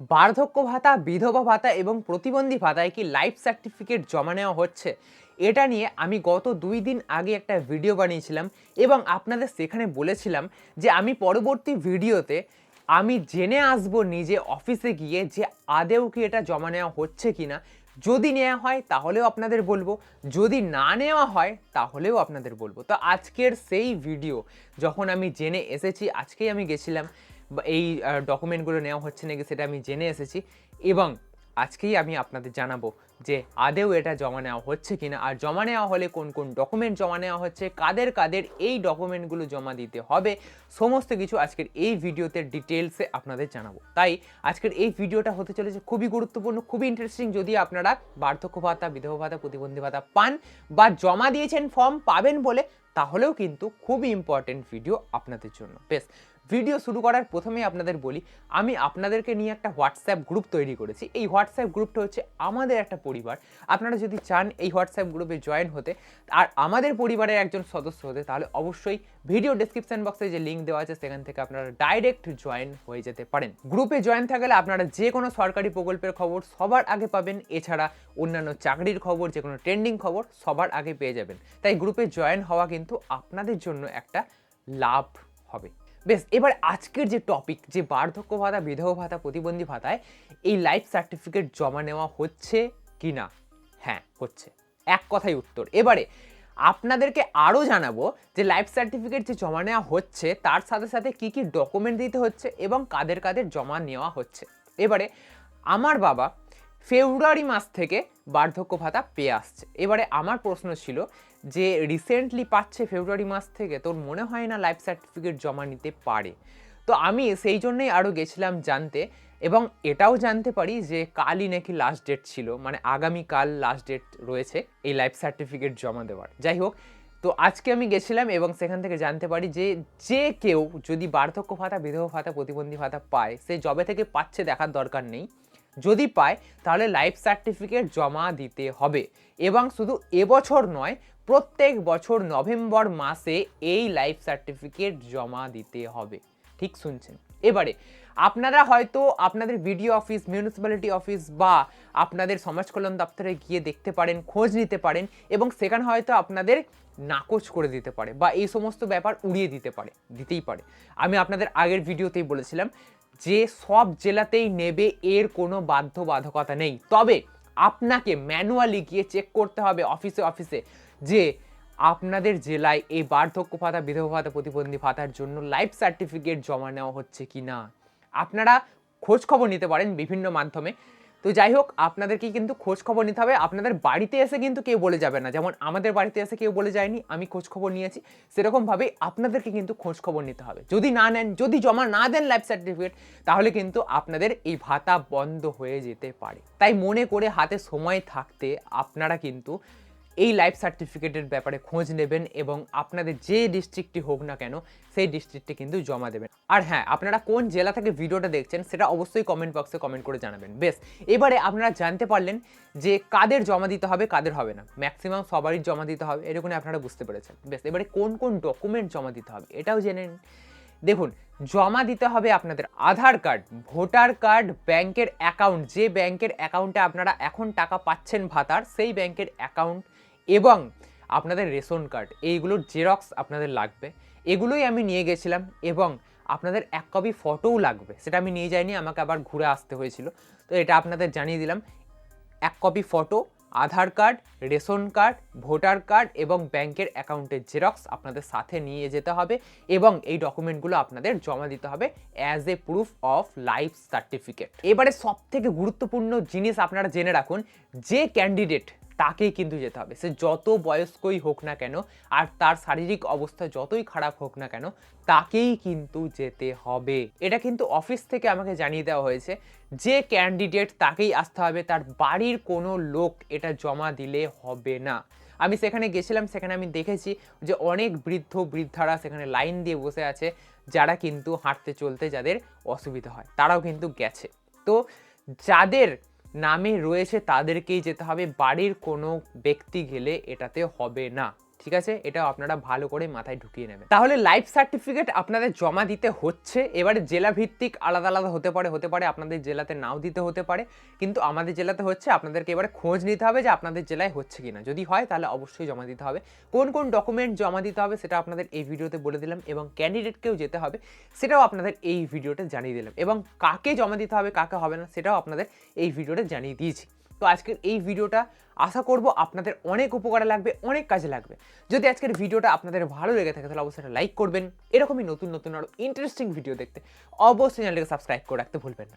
বার্ধক্য ভাতা, বিধবা ভাতা এবং প্রতিবন্ধী ভাতায় কি লাইফ সার্টিফিকেট জমা নেওয়া হচ্ছে? এটা নিয়ে আমি গত দুই দিন আগে একটা ভিডিও বানিয়েছিলাম এবং আপনাদের সেখানে বলেছিলাম যে আমি পরবর্তী ভিডিওতে আমি জেনে আসব নিজে অফিসে গিয়ে যে আদেও কি এটা জমা নেওয়া হচ্ছে কি না যদি নেওয়া হয় তাহলেও আপনাদের বলব, যদি না নেওয়া হয় তাহলেও আপনাদের বলব। তো আজকের সেই ভিডিও যখন আমি জেনে এসেছি, আজকেই আমি গেছিলাম এই ডকুমেন্টগুলো নেওয়া হচ্ছে নাকি সেটা আমি জেনে এসেছি এবং আজকেই আমি আপনাদের জানাব যে আদেও এটা জমা নেওয়া হচ্ছে কিনা আর জমা নেওয়া হলে কোন কোন ডকুমেন্ট জমা নেওয়া হচ্ছে, কাদের কাদের এই ডকুমেন্টগুলো জমা দিতে হবে, সমস্ত কিছু আজকের এই ভিডিওতে ডিটেলসে আপনাদের জানাব। তাই আজকের এই ভিডিওটা হতে চলেছে খুবই গুরুত্বপূর্ণ, খুবই ইন্টারেস্টিং যদি আপনারা বার্ধক্য ভাতা, বিধবা ভাতা, প্রতিবন্ধী ভাতা পান বা জমা দিয়েছেন ফর্ম পাবেন বলে, তাহলেও কিন্তু খুবই ইম্পর্টেন্ট ভিডিও আপনাদের জন্য। বেশ ভিডিও শুরু করার প্রথমেই আপনাদের বলি, আমি আপনাদেরকে নিয়ে একটা হোয়াটসঅ্যাপ গ্রুপ তৈরি করেছি। এই হোয়াটসঅ্যাপ গ্রুপটা হচ্ছে আমাদের একটা পরিবার। আপনারা যদি চান এই হোয়াটসঅ্যাপ গ্রুপে জয়েন হতে, আর আমাদের পরিবারের একজন সদস্য হতে, তাহলে অবশ্যই ভিডিও ডেসক্রিপশন বক্সে যে লিঙ্ক দেওয়া আছে, সেখান থেকে আপনারা ডাইরেক্ট জয়েন হয়ে যেতে পারেন। গ্রুপে জয়েন থাকলে আপনারা যে কোনো সরকারি প্রকল্পের খবর সবার আগে পাবেন, এছাড়া অন্যান্য চাকরির খবর, যে কোনো ট্রেন্ডিং খবর সবার আগে পেয়ে যাবেন। তাই গ্রুপে জয়েন হওয়া কিন্তু আপনাদের জন্য একটা লাভ হবে। বেশ, এবার আজকের যে টপিক যে বার্ধক্য ভাতা, বিধবা ভাতা, প্রতিবন্ধী ভাতায় এই লাইফ সার্টিফিকেট জমা নেওয়া হচ্ছে কি না হ্যাঁ হচ্ছে। এক কথাই উত্তর। এবারে, আপনাদেরকে আরও জানাব যে লাইফ সার্টিফিকেট যে জমা নেওয়া হচ্ছে, তার সাথে সাথে কি কি ডকুমেন্ট দিতে হচ্ছে এবং কাদের কাদের জমা নেওয়া হচ্ছে। এবারে, আমার বাবা ফেব্রুয়ারি মাস থেকে বার্ধক্য ভাতা পেয়ে আসছে। এবারে আমার প্রশ্ন ছিল যে রিসেন্টলি পাচ্ছে ফেব্রুয়ারি মাস থেকে, তোর মনে হয় না লাইফ সার্টিফিকেট জমা নিতে পারে? তো আমি সেই জন্যই আরও গেছিলাম জানতে এবং এটাও জানতে পারি যে কালই নাকি লাস্ট ডেট ছিল মানে আগামীকাল লাস্ট ডেট রয়েছে এই লাইফ সার্টিফিকেট জমা দেওয়ার। যাই হোক, তো আজকে আমি গেছিলাম এবং সেখান থেকে জানতে পারি যে যে কেউ যদি বার্ধক্য ভাতা, বিধবা ভাতা, প্রতিবন্ধী ভাতা পায়, সে জবে থেকে পাচ্ছে দেখার দরকার নেই। যদি পায়, তাহলে লাইফ সার্টিফিকেট জমা দিতে হবে। এবং শুধু এবছর নয়, প্রত্যেক বছর নভেম্বর মাসে এই লাইফ সার্টিফিকেট জমা দিতে হবে। ঠিক শুনছেন? এবারে, আপনারা হয়তো আপনাদের বিডিও অফিস মিউনিসিপ্যালিটি অফিস বা আপনাদের সমাজ কল্যাণ দপ্তরে গিয়ে দেখতে পারেন, খোঁজ নিতে পারেন এবং সেখানে হয়তো আপনাদের নাকচ করে দিতে পারে বা এই সমস্ত ব্যাপার উড়িয়ে দিতে পারে, দিতেই পারে। আমি আপনাদের আগের ভিডিওতেই বলেছিলাম যে সব জেলাতেই নেবে এর কোনো বাধ্যবাধকতা নেই। তবে আপনাকে ম্যানুয়ালি গিয়ে চেক করতে হবে অফিসে অফিসে যে আপনাদের জেলায় এই বার্ধক্য ভাতা, বিধবা ভাতা, প্রতিবন্ধী ভাতার জন্য লাইফ সার্টিফিকেট জমা নেওয়া হচ্ছে কি না আপনারা খোঁজখবর নিতে পারেন বিভিন্ন মাধ্যমে। তো যাই হোক আপনাদেরকেই কিন্তু খোঁজ খবর নিতে হবে। আপনাদের বাড়িতে এসে কিন্তু কেউ বলে যাবে না। যেমন আমাদের বাড়িতে এসে কেউ বলে যায়নি, আমি খোঁজ খবর নিয়েছি। সেরকমভাবে আপনাদেরকে কিন্তু খোঁজ খবর নিতে হবে। যদি না নেন, যদি জমা না দেন লাইফ সার্টিফিকেট তাহলে কিন্তু আপনাদের এই ভাতা বন্ধ হয়ে যেতে পারে। তাই মনে করে হাতে সময় থাকতে আপনারা কিন্তু এই লাইফ সার্টিফিকেটের ব্যাপারে খোঁজ নেবেন এবং আপনাদের যে ডিস্ট্রিক্টটি হোক না কেন, সেই ডিস্ট্রিক্টে কিন্তু জমা দেবেন। আর হ্যাঁ আপনারা কোন জেলা থেকে ভিডিওটা দেখছেন, সেটা অবশ্যই কমেন্ট বক্সে কমেন্ট করে জানাবেন। বেশ, এবারে আপনারা জানতে পারলেন যে কাদের জমা দিতে হবে, কাদের হবে না। ম্যাক্সিমাম সবারই জমা দিতে হবে এরকম আপনারা বুঝতে পেরেছেন। বেশ, এবারে কোন কোন ডকুমেন্ট জমা দিতে হবে, এটাও জেনে নিন। দেখুন, জমা দিতে হবে আপনাদের আধার কার্ড, ভোটার কার্ড, ব্যাংকের অ্যাকাউন্ট যে ব্যাংকের অ্যাকাউন্টে আপনারা এখন টাকা পাচ্ছেন ভাতার, সেই ব্যাংকের অ্যাকাউন্ট এবং আপনাদের রেশন কার্ড এইগুলোর জেরক্স আপনাদের লাগবে। এগুলোই আমি নিয়ে গেছিলাম এবং আপনাদের এক কপি ফটোও লাগবে। সেটা আমি নিয়ে যাইনি, আমাকে আবার ঘুরে আসতে হয়েছিল। তো এটা আপনাদের জানিয়ে দিলাম। এক copy photo, Aadhaar card, ration card, voter card এবং ব্যাংকের অ্যাকাউন্টের জেরক্স আপনাদের সাথে নিয়ে যেতে হবে এবং এই ডকুমেন্টগুলো আপনাদের জমা দিতে হবে as a proof of life certificate এবারে সব থেকে গুরুত্বপূর্ণ জিনিস আপনারা জেনে রাখুন, যে ক্যান্ডিডেট তাকেই কিন্তু যেতে হবে। সে যত বয়স্কই হোক না কেন, আর তার শারীরিক অবস্থা যতই খারাপ হোক না কেন, তাকেই কিন্তু যেতে হবে। এটা কিন্তু অফিস থেকে আমাকে জানিয়ে দেওয়া হয়েছে যে ক্যান্ডিডেট তাকেই আসতে হবে, তার বাড়ির কোনো লোক এটা জমা দিলে হবে না। আমি সেখানে গেছিলাম, সেখানে আমি দেখেছি যে অনেক বৃদ্ধ বৃদ্ধারা সেখানে লাইন দিয়ে বসে আছে, যারা কিন্তু হাঁটতে চলতে যাদের অসুবিধা হয়, তারাও কিন্তু গেছে। তো যাদের নামে রয়েছে তাদেরকেই যেতে হবে। বাড়ির কোনো ব্যক্তি গেলে এটাতে হবে না। ঠিক আছে? এটা আপনারা ভালো করে মাথায় ঢুকিয়ে নেবেন। তাহলে লাইফ সার্টিফিকেট আপনাদের জমা দিতে হচ্ছে। এবারে জেলা ভিত্তিক আলাদা আলাদা হতে পারে হতে পারে আপনাদের জেলাতে নাও দিতে হতে পারে। কিন্তু আমাদের জেলাতে হচ্ছে, আপনাদেরকে এবারে খোঁজ নিতে হবে যে আপনাদের জেলায় হচ্ছে কিনা। যদি হয়, তাহলে অবশ্যই জমা দিতে হবে। কোন কোন ডকুমেন্ট জমা দিতে হবে, সেটা আপনাদের এই ভিডিওতে বলে দিলাম এবং ক্যান্ডিডেটকেও যেতে হবে, সেটাও আপনাদের এই ভিডিওতে জানিয়ে দিলাম। এবং কাকে জমা দিতে হবে, কাকে হবে না, সেটাও আপনাদের এই ভিডিওতে জানিয়ে দিয়েছি। তো আজকের এই ভিডিওটা আশা করব আপনাদের অনেক উপকারে লাগবে, অনেক কাজে লাগবে। যদি আজকের ভিডিওটা আপনাদের ভালো লেগে থাকে, তাহলে অবশ্যই লাইক করবেন। এরকমই নতুন নতুন আরও ইন্টারেস্টিং ভিডিও দেখতে। অবশ্যই চ্যানেলটাকে সাবস্ক্রাইব করে রাখতে ভুলবেন না।